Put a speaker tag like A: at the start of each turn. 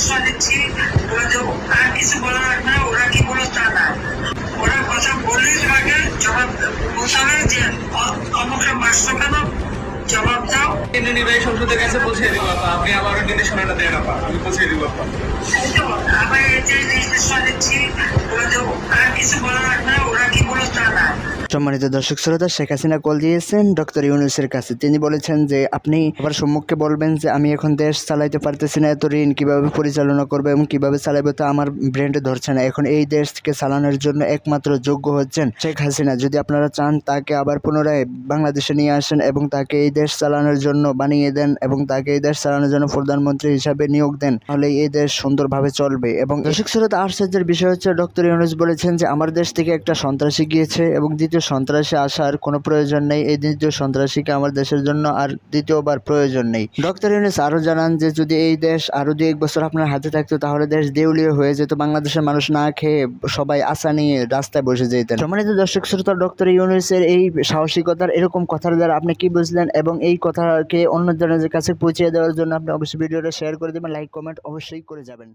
A: নির্দেশনা দিচ্ছি আর কিছু বলা লাগবে না ওরা কি বলো তা না ওরা কথা বললেই তোমাকে জবাব বলতে যে অমুকে মারছো কেন জবাব দাও
B: নির্বাহী সংসদের কাছে পৌঁছে দিব আপা আপনি আমার নির্দেশনাটা দেন আপা আমি পৌঁছে দিব আপা
C: সম্মানিত দর্শক শ্রোতা, শেখ হাসিনা কল দিয়েছেন ডক্টর ইউনুসের কাছে। তিনি বলেছেন যে, আপনি আবার সম্মুখে বলবেন যে, আমি এখন দেশ চালাইতে পারতেছি না, এত ঋণ কীভাবে পরিচালনা করবে এবং কীভাবে চালাবে তো আমার ব্রেন্ডে ধরছে না। এখন এই দেশকে চালানোর জন্য একমাত্র যোগ্য হচ্ছেন শেখ হাসিনা। যদি আপনারা চান তাকে আবার পুনরায় বাংলাদেশে নিয়ে আসেন এবং তাকে এই দেশ চালানোর জন্য বানিয়ে দেন এবং তাকে এই দেশ চালানোর জন্য প্রধানমন্ত্রী হিসাবে নিয়োগ দেন তাহলে এই দেশ সুন্দরভাবে চলবে। এবং দর্শক শ্রোতা, আশ্চর্যের বিষয় হচ্ছে, ডক্টর ইউনুস বলেছেন যে, আমার দেশ থেকে একটা সন্ত্রাসী গিয়েছে এবং দ্বিতীয় সন্ত্রাসী আসার কোনো প্রয়োজন নেই। এই দ্বিতীয় সন্ত্রাসীকে আমার দেশের জন্য আর দ্বিতীয়বার প্রয়োজন নেই। ডক্টর ইউনিস আরও জানান যে, যদি এই দেশ আরও দু এক বছর আপনার হাতে থাকতো, তাহলে দেশ দেউলিয়া হয়ে যেত। বাংলাদেশের মানুষ না খেয়ে সবাই আশা নিয়ে রাস্তায় বসে যেতেন। সম্মানিত দর্শক, শ্রোতা, ডক্টর ইউনিসের এই সাহসিকতার এরকম কথার দ্বারা আপনি কি বুঝলেন এবং এই কথাকে অন্যজনের কাছে পৌঁছে দেওয়ার জন্য আপনি অবশ্যই ভিডিওটা শেয়ার করে দেবেন, লাইক, কমেন্ট অবশ্যই করে যাবেন।